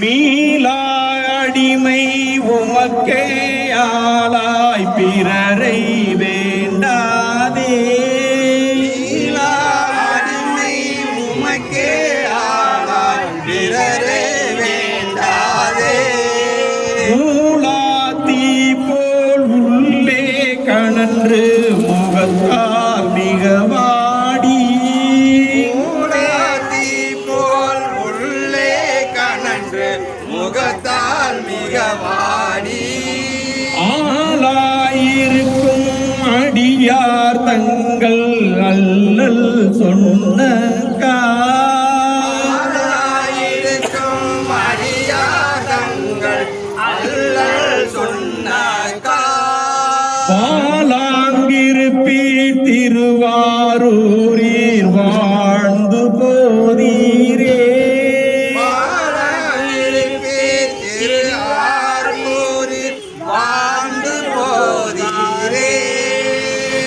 மீளா அடிமை உமக்கே ஆளாய் பிறரை வேண்டாதே. அடிமை உமக்கே ஆளாய் பிறரே வேண்டாதே. மூளாத்தி போல் உள்ளே கணன்று முகத்தால் முகத்தால் மிக வாடி. ஆளாயிருக்கும் அடியார் தங்கள் அல்லல் சொன்ன அல்லல் சொன்னாக்கா பாலாங்கிருப்பி திருவாரூரீர்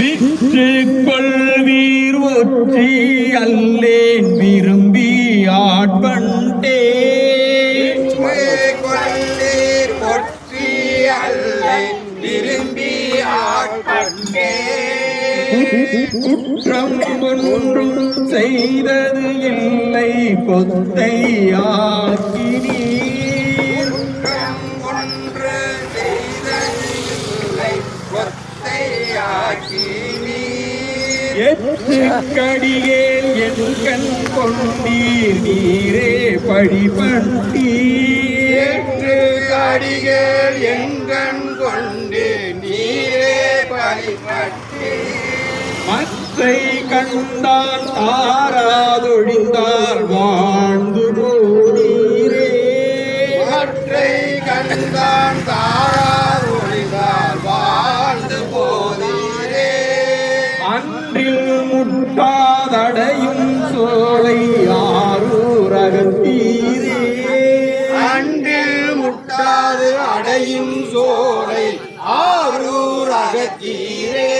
விற்று கொள்வீர் ஒற்றி அல்லேன் விரும்பி ஆட்பண்டே. குற்றம் ஒன்றும் செய்தது இல்லை பொத்தை ஆக்கினீர். எட்டு கடியேல் என் கண் கொண்டீர் நீரே படிபண்டீர் ஏற்று கடிகள் எங்கண் கொண்டு நீரே பலிபட்டு மற்றை கண்டால் தாராதொழிந்தால் வாழ்ந்து முட்டாதடையும் சோலை ஆரூர் அகத்தீரே. அன்றில் முட்டாது அடையும் சோலை ஆரூர் அகத்தீரே.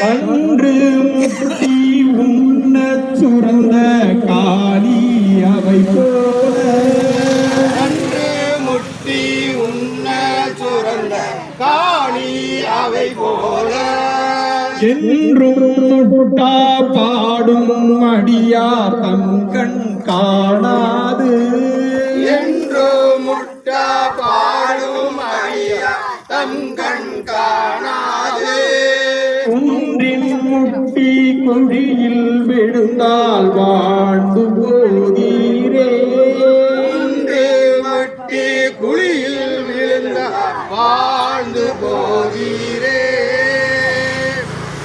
கன்று முட்டி உண்ண சுரந்த காளி அவை போல. அன்று முட்டி உண்ண சுரந்த காளி அவை போல. என்றும் முட்டா பாடும் அடியார் தம் கண் காணாது. என்று முட்டா பாடும் ஐயா தம் கண் காணாது. குன்றின் முட்டி குழியில் விழுந்தால் வாழ்ந்து போதீரே. குழியில் விழுந்த வாழ்ந்து போதீரே.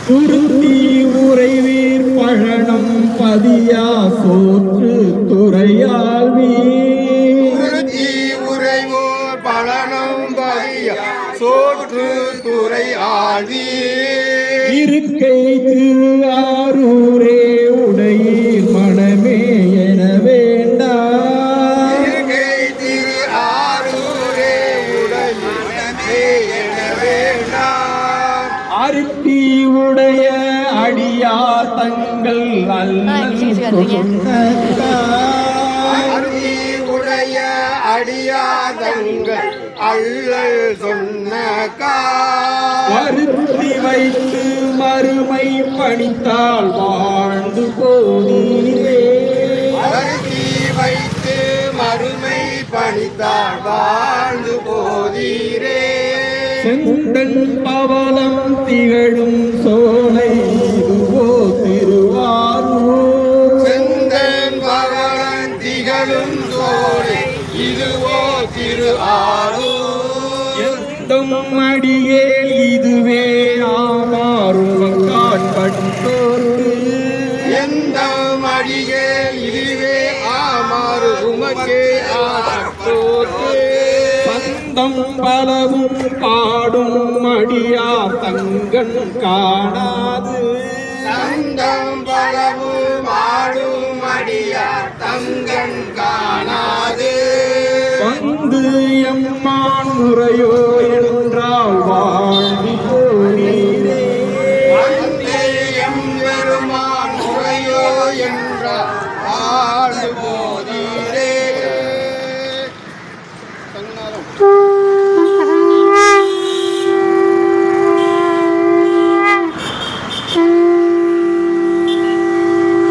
துருத்தி உறைவீர் பழனம் பதியா சோற்று துறையால் வீர். உறுதி உரைவோர் பலனும் பைய சோற்று துறை ஆழ்வி இருக்கை திருவாரூரே அருத்தி உடைய அடியார் தங்கள். அருதி உடைய அடியாதங்கள் அள்ளல் சொன்ன வருத்தி வைத்து மறுமை பணித்தால் வாழ்ந்து போதீரே அருதி வைத்து மறுமை பணித்தார் வாழ்ந்து போதீரே செந்தன் பவளம் திகழும் சோலை இதுவோ திருவாரூர். செந்தன் பகவன் திகழும் சோலை இதுவோ திரு ஆரூர் எந்தம் அடியே இதுவே பந்தம் பலவும் பாடும் அடியா தங்கன் காணாது. தந்தம் பலவு மாடும் அடியார் தங்கன் காணாது. வந்து எம்மான் முறையோ என்றால் வாழ்வி போனீரே வந்தே எம்பெருமான் முறையோ என்ற ஆடு போதீரே தன்னாலும்